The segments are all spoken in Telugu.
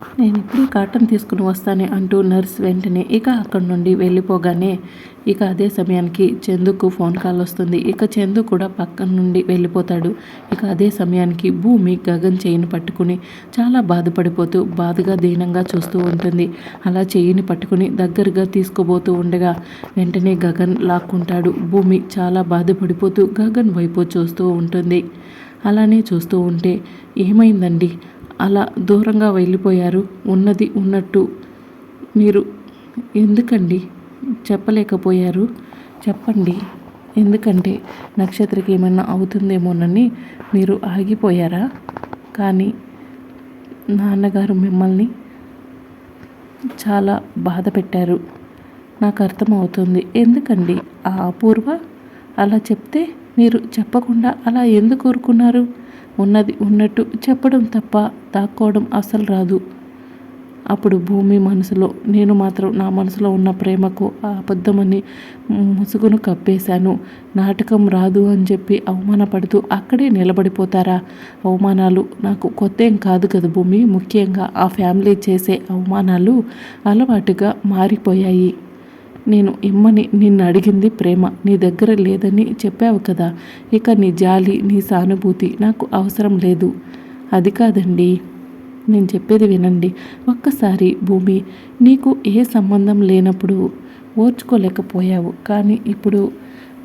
నేను ఇప్పుడే కాటన్ తీసుకుని వస్తానే అంటూ నర్స్ వెంటనే ఇక అక్కడి నుండి వెళ్ళిపోగానే ఇక అదే సమయానికి చందుకు ఫోన్ కాల్ వస్తుంది. ఇక చందు కూడా పక్కన నుండి వెళ్ళిపోతాడు. ఇక అదే సమయానికి భూమి గగన్ చేయిని పట్టుకుని చాలా బాధపడిపోతూ బాధగా దీనంగా చూస్తూ ఉంటుంది. అలా చేయిని పట్టుకుని దగ్గరగా తీసుకుపోతూ ఉండగా వెంటనే గగన్ లాక్కుంటాడు. భూమి చాలా బాధపడిపోతూ గగన్ వైపు చూస్తూ ఉంటుంది. అలానే చూస్తూ ఉంటే ఏమైందండి? అలా దూరంగా వెళ్ళిపోయారు. ఉన్నది ఉన్నట్టు. మీరు ఎందుకండి చెప్పలేకపోయారు? చెప్పండి. ఎందుకంటే నక్షత్రకి ఏమన్నా అవుతుందేమోనని మీరు ఆగిపోయారా? కానీ నాన్నగారు మిమ్మల్ని చాలా బాధ పెట్టారు. నాకు అర్థమవుతుంది. ఎందుకండి ఆ అపూర్వ? అలా చెప్తే మీరు చెప్పకుండా అలా ఎందుకు కోరుకున్నారు ఉన్నది ఉన్నట్టు చెప్పడం తప్ప దాక్కోవడం అసలు రాదు. అప్పుడు భూమి మనసులో నేను మాత్రం నా మనసులో ఉన్న ప్రేమకు ఆ అబద్ధమని ముసుగును కప్పేశాను. నాటకం రాదు అని చెప్పి అవమానపడుతూ అక్కడే నిలబడిపోతారా? అవమానాలు నాకు కొత్త ఏం కాదు కదా భూమి. ముఖ్యంగా ఆ ఫ్యామిలీ చేసే అవమానాలు అలవాటుగా మారిపోయాయి. నేను ఇమ్మని నిన్ను అడిగింది ప్రేమ. నీ దగ్గర లేదని చెప్పావు కదా. ఇక నీ జాలి నీ సానుభూతి నాకు అవసరం లేదు. అది కాదండి. నేను చెప్పేది వినండి. ఒక్కసారి భూమి నీకు ఏ సంబంధం లేనప్పుడు ఓర్చుకోలేకపోయావు. కానీ ఇప్పుడు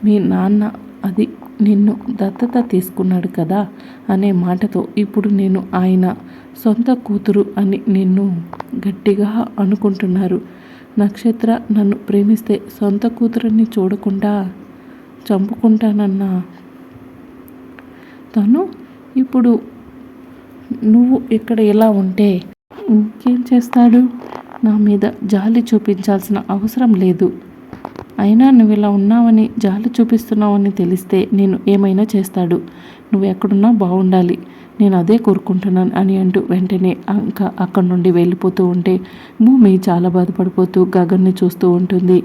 మీ నాన్న అది నిన్ను దత్తత తీసుకున్నాడు కదా అనే మాటతో ఇప్పుడు నేను ఆయన సొంత కూతురు అని నిన్ను గట్టిగా అనుకుంటున్నారు. నక్షత్ర నన్ను ప్రేమిస్తే సొంత కూతురిని చూడకుండా చంపుకుంటానన్న. తను ఇప్పుడు నువ్వు ఇక్కడ ఎలా ఉంటే ఇంకేం చేస్తాడు? నా మీద జాలి చూపించాల్సిన అవసరం లేదు. అయినా నువ్వు ఇలా ఉన్నావని జాలి చూపిస్తున్నావని తెలిస్తే నేను ఏమైనా చేస్తాడు? నువ్వు ఎక్కడున్నా బాగుండాలి నేను అదే కోరుకుంటున్నాను అని అంటూ వెంటనే ఇంకా అక్కడి నుండి వెళ్ళిపోతూ ఉంటే భూమి చాలా బాధపడిపోతూ గగన్ని చూస్తూ ఉంటుంది.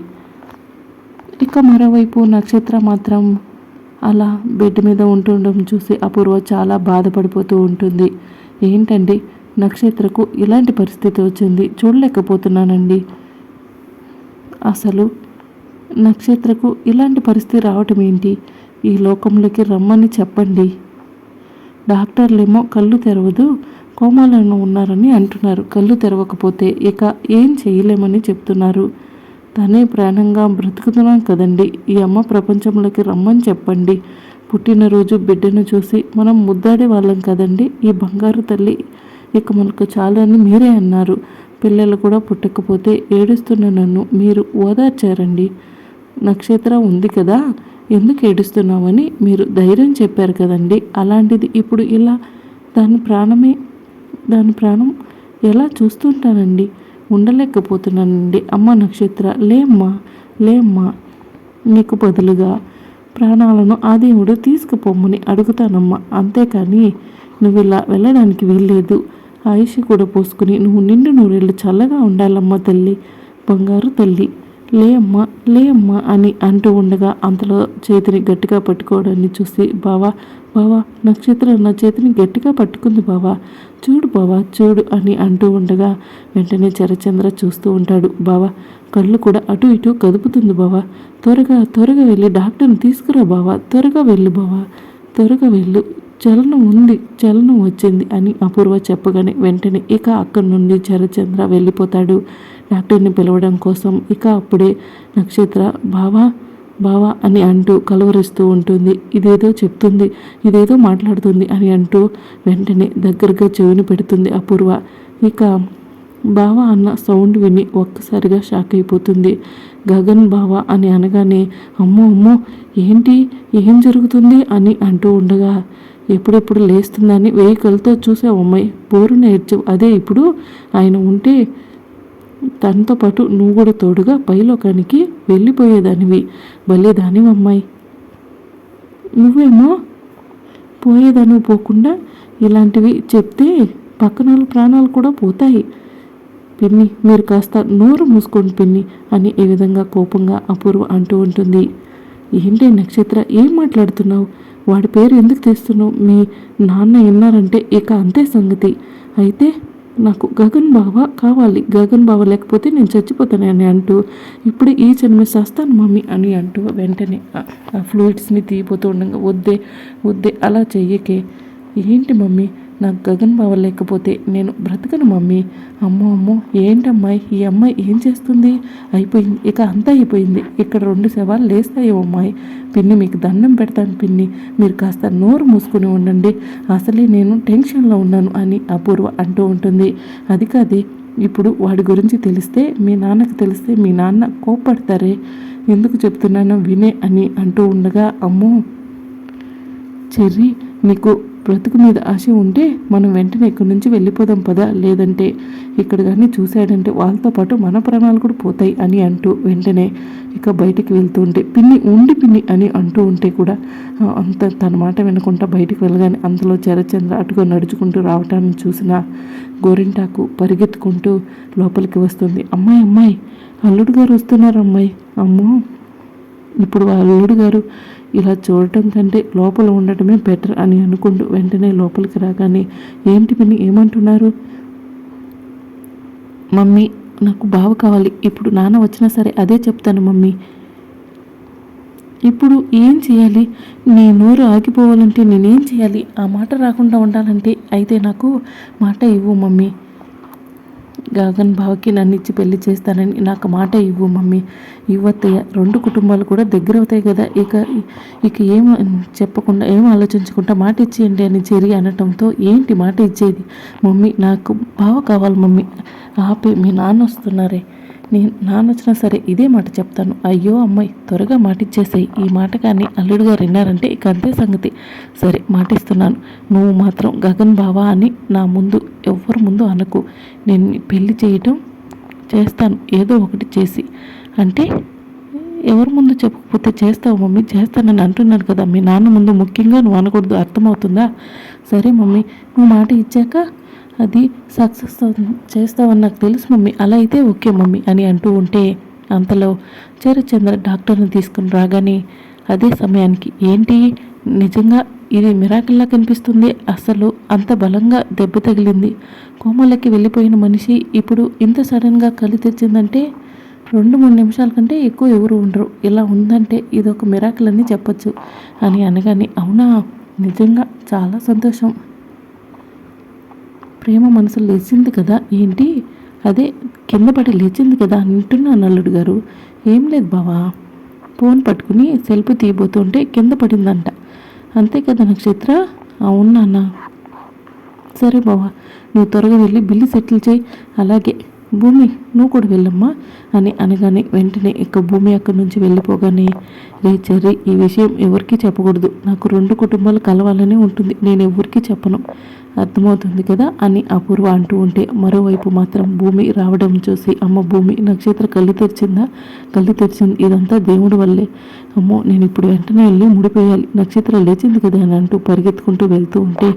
ఇక మరోవైపు నక్షత్ర మాత్రం అలా బెడ్ మీద ఉంటుండడం చూసి అపూర్వ చాలా బాధపడిపోతూ ఉంటుంది. ఏంటండి? నక్షత్రకు ఇలాంటి పరిస్థితి వచ్చింది. చూడలేకపోతున్నానండి. అసలు నక్షత్రకు ఇలాంటి పరిస్థితి రావటం ఏంటి? ఈ లోకంలోకి రమ్మని చెప్పండి. డాక్టర్లేమో కళ్ళు తెరవదు కోమాలను ఉన్నారని అంటున్నారు. కళ్ళు తెరవకపోతే ఇక ఏం చేయలేమని చెప్తున్నారు. తనే ప్రాణంగా బ్రతుకుతున్నాం కదండి. ఈ అమ్మ ప్రపంచంలోకి రమ్మని చెప్పండి. పుట్టినరోజు బిడ్డను చూసి మనం ముద్దాడే వాళ్ళం కదండి. ఈ బంగారు తల్లి ఇక మనకు చాలు అని మీరే అన్నారు. పిల్లలు కూడా పుట్టకపోతే ఏడుస్తున్న నన్ను మీరు ఓదార్చారండి. నక్షత్రం ఉంది కదా. ఎందుకు ఏడుస్తున్నామని మీరు ధైర్యం చెప్పారు కదండి. అలాంటిది ఇప్పుడు ఇలా దాని ప్రాణమే దాని ప్రాణం ఎలా చూస్తుంటానండి? ఉండలేకపోతున్నానండి. అమ్మ నక్షత్ర లేమ్మా లేమ్మా నీకు బదులుగా ప్రాణాలను ఆ దేవుడు తీసుకుపోమ్మని అడుగుతానమ్మా. అంతేకాని నువ్వు ఇలా వెళ్ళడానికి వీల్లేదు. ఆయుష్ కూడా పోసుకుని నువ్వు నిండు నూరేళ్ళు చల్లగా ఉండాలమ్మా తల్లి బంగారు తల్లి. లే అమ్మా లే అమ్మా అని అంటూ ఉండగా అంతలో చేతిని గట్టిగా పట్టుకోవడాన్ని చూసి బావా బావా నక్షత్రం నా చేతిని గట్టిగా పట్టుకుంది బావా. చూడు బావా చూడు అని అంటూ ఉండగా వెంటనే చరచంద్ర చూస్తూ ఉంటాడు. బావా కళ్ళు కూడా అటు ఇటు కదుపుతుంది బావా. త్వరగా త్వరగా వెళ్ళి డాక్టర్ని తీసుకురా బావా. త్వరగా వెళ్ళు బావా. త్వరగా వెళ్ళు. చలనం ఉంది చలనం వచ్చింది అని అపూర్వ చెప్పగానే వెంటనే ఇక అక్కడి నుండి చరచంద్ర వెళ్ళిపోతాడు. డాక్టర్ని పిలవడం కోసం ఇక అప్పుడే నక్షత్ర బావా బావా అని అంటూ కలవరిస్తూ ఉంటుంది. ఇదేదో చెప్తుంది ఇదేదో మాట్లాడుతుంది అని అంటూ వెంటనే దగ్గరగా చెవిని పెడుతుంది అపూర్వ. ఇక బావా అన్న సౌండ్ విని ఒక్కసారిగా షాక్ అయిపోతుంది. గగన్ బావా అని అనగానే అమ్మో అమ్మో ఏంటి ఏం జరుగుతుంది అని అంటూ ఉండగా ఎప్పుడెప్పుడు లేస్తుందని వెహికల్తో చూసావు అమ్మాయి బోరున ఏడ్చావు అదే ఇప్పుడు? ఆయన ఉంటే తనతో పాటు నువ్వు కూడా తోడుగా పైలోకానికి వెళ్ళిపోయేదానివి. భలే అమ్మాయి నువ్వేమో పోయేదానివి పోకుండా ఇలాంటివి చెప్తే పక్కన వాళ్ళ ప్రాణాలు కూడా పోతాయి. పిన్ని మీరు కాస్త నోరు మూసుకోండి పిన్ని అని ఏ విధంగా కోపంగా అపూర్వ అంటూ ఉంటుంది. ఏంటి నక్షత్ర ఏం మాట్లాడుతున్నావు? వాడి పేరు ఎందుకు తీస్తున్నావు? మీ నాన్న విన్నారంటే ఇక అంతే సంగతి. అయితే నాకు గగన్ బావ కావాలి. గగన్ బావ లేకపోతే నేను చచ్చిపోతానని అంటూ ఇప్పుడు ఈ జన్మే చేస్తాను మమ్మీ అని అంటూ వెంటనే ఆ- ఫ్లూయిడ్స్ని తీయిపోతూ ఉండగా వద్దే వద్దే అలా చెయ్యకే. ఏంటి మమ్మీ? నాకు గగన్ బావ లేకపోతే నేను బ్రతకను మమ్మీ. అమ్మో అమ్మో ఏంటమ్మాయి? ఈ అమ్మాయి ఏం చేస్తుంది? అయిపోయింది. ఇక అంతా అయిపోయింది. ఇక్కడ రెండు శవాలు లేస్తాయో అమ్మాయి. పిన్ని మీకు దండం పెడతాను పిన్ని. మీరు కాస్త నోరు మూసుకుని ఉండండి. అసలే నేను టెన్షన్లో ఉన్నాను అని అపూర్వ అంటూ ఉంటుంది. అది కాదే ఇప్పుడు వాడి గురించి తెలిస్తే మీ నాన్నకి తెలిస్తే మీ నాన్న కోప్పడతారే. ఎందుకు చెప్తున్నానో వినే అని అంటూ ఉండగా అమ్మో! చెర్రీ నీకు బ్రతుకు మీద ఆశ ఉంటే మనం వెంటనే ఇక్కడి నుంచి వెళ్ళిపోదాం పదా? లేదంటే ఇక్కడ కానీ చూశాడంటే వాళ్ళతో పాటు మన ప్రాణాలు కూడా పోతాయి అని అంటూ వెంటనే ఇక బయటికి వెళ్తూ ఉంటే పిన్ని ఉండి పిన్ని అని అంటూ ఉంటే కూడా అంత తన మాట వినకుండా బయటికి వెళ్ళగానే అంతలో చరచంద్ర అటుగా నడుచుకుంటూ రావటాన్ని చూసిన గోరింటాకు పరిగెత్తుకుంటూ లోపలికి వస్తుంది. అమ్మాయి అమ్మాయి అల్లుడు గారు వస్తున్నారు అమ్మాయి అమ్మో! ఇప్పుడు అల్లుడు గారు ఇలా చూడటం కంటే లోపల ఉండటమే బెటర్ అని అనుకుంటూ వెంటనే లోపలికి రాగానే ఏంటి పని ఏమంటున్నారు? మమ్మీ నాకు బావ కావాలి. ఇప్పుడు నాన్న వచ్చినా సరే అదే చెప్తాను మమ్మీ. ఇప్పుడు ఏం చేయాలి? నీ నోరు ఆగిపోవాలంటే నేనేం చేయాలి? ఆ మాట రాకుండా ఉండాలంటే అయితే నాకు మాట ఇవ్వు మమ్మీ. గగన్ బావకి నన్ను ఇచ్చి పెళ్ళి చేస్తానని నాకు మాట ఇవ్వు మమ్మీ. ఇవ్వత్తయ్య. రెండు కుటుంబాలు కూడా దగ్గర అవుతాయి కదా. ఇక ఇక ఏం చెప్పకుండా ఏం ఆలోచించకుండా మాట ఇచ్చేయండి అని చెరి అనటంతో ఏంటి మాట ఇచ్చేది? మమ్మీ నాకు బావ కావాలి మమ్మీ. ఆపి మీ నాన్న వస్తున్నారే. నేను నానొచ్చినా సరే ఇదే మాట చెప్తాను. అయ్యో అమ్మాయి త్వరగా మాటిచ్చేసాయి. ఈ మాట కానీ అల్లుడు గారు విన్నారంటే ఇక అంతే సంగతి. సరే మాటిస్తున్నాను. నువ్వు మాత్రం గగన్ బావా అని నా ముందు ఎవ్వరు ముందు అనకు. నేను పెళ్ళి చేయటం చేస్తాను. ఏదో ఒకటి చేసి. అంటే ఎవరి ముందు చెప్పకపోతే చేస్తావు మమ్మీ చేస్తానని అంటున్నాను కదా. మీ నాన్న ముందు ముఖ్యంగా నువ్వు అనకూడదు అర్థమవుతుందా? సరే మమ్మీ నువ్వు మాట ఇచ్చాక అది సక్సెస్ చేస్తావని నాకు తెలుసు మమ్మీ అలా అయితే ఓకే మమ్మీ అని అంటూ ఉంటే అంతలో చరచంద్ర డాక్టర్ని తీసుకుని రాగానే అదే సమయానికి ఏంటి? నిజంగా ఇది మిరాకిల్లా కనిపిస్తుంది? అసలు అంత బలంగా దెబ్బ తగిలింది? కోమలకి వెళ్ళిపోయిన మనిషి ఇప్పుడు ఇంత సడన్గా కలి తెచ్చిందంటే రెండు మూడు నిమిషాల కంటే ఎక్కువ ఎవరు ఉండరు. ఇలా ఉందంటే ఇది ఒక మిరాకిల్ అని చెప్పొచ్చు. అని అనగానే అవునా? నిజంగా చాలా సంతోషం. ప్రేమ మనసు లేచింది కదా ఏంటి? అదే కింద పడి లేచింది కదా అని అంటున్నాను అల్లుడు గారు. ఏం లేదు బావా. ఫోన్ పట్టుకుని సెల్ఫీ తీయబోతుంటే కింద పడిందంట. అంతే కదా నక్షత్ర? అవును నాన్న. సరే బావా నువ్వు త్వరగా వెళ్ళి బిల్లు సెటిల్ చేయి. అలాగే. భూమి నువ్వు కూడా వెళ్ళమ్మా అని అనగానే వెంటనే ఇక భూమి అక్కడి నుంచి వెళ్ళిపోగానే రే చెర్రి ఈ విషయం ఎవరికీ చెప్పకూడదు. నాకు రెండు కుటుంబాలు కలవాలని ఉంటుంది. నేను ఎవరికీ చెప్పను. అర్థమవుతుంది కదా అని అపూర్వ అంటూ ఉంటే మరోవైపు మాత్రం భూమి రావడం చూసి అమ్మ భూమి నక్షత్ర కళ్ళు తెరిచిందా? కళ్ళు తెరిచింది ఇదంతా దేవుడి వల్లే. అమ్మో నేను ఇప్పుడు వెంటనే వెళ్ళి ముడిపోయాలి. నక్షత్రం లేచింది కదా అని అంటూ పరిగెత్తుకుంటూ వెళ్తూ ఉంటే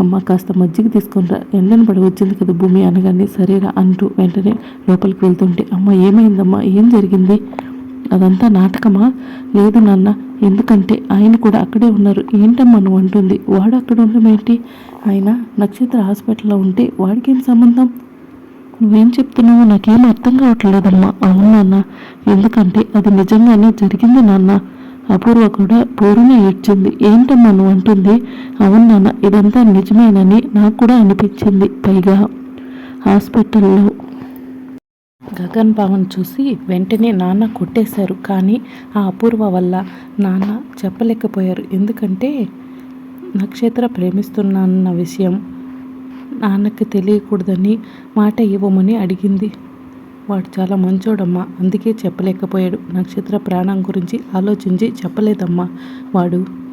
అమ్మ కాస్త మజ్జిగ తీసుకుంటా ఎండను పడవచ్చింది కదా భూమి అనగానే సరేరా అంటూ వెంటనే లోపలికి వెళ్తుంటే అమ్మ ఏమైందమ్మా? ఏం జరిగింది? అదంతా నాటకమా? లేదు నాన్న ఎందుకంటే ఆయన కూడా అక్కడే ఉన్నారు. ఏంటమ్మా నువ్వు అంటుంది. వాడు అక్కడ ఉండడం ఏంటి ఆయన నక్షత్ర హాస్పిటల్లో ఉంటే వాడికేం సంబంధం? నువ్వేం చెప్తున్నావో నాకేం అర్థం కావట్లేదమ్మా. అవును నాన్న ఎందుకంటే అది నిజంగానే జరిగింది నాన్న. అపూర్వ కూడా పోరునే ఏడ్చింది. ఏంటమ్మా నువ్వు అంటుంది? అవును నాన్న ఇదంతా నిజమేనని నాకు కూడా అనిపించింది. పైగా హాస్పిటల్లో గగన్ భావన్ చూసి వెంటనే నాన్న కొట్టేశారు. కానీ ఆ అపూర్వ వల్ల నాన్న చెప్పలేకపోయారు. ఎందుకంటే నక్షత్ర ప్రేమిస్తున్నానన్న విషయం నాన్నకి తెలియకూడదని మాట ఇవ్వమని అడిగింది. వాడు చాలా మంచోడమ్మా అందుకే చెప్పలేకపోయాడు. నక్షత్ర ప్రాణం గురించి ఆలోచించి చెప్పలేదమ్మా వాడు.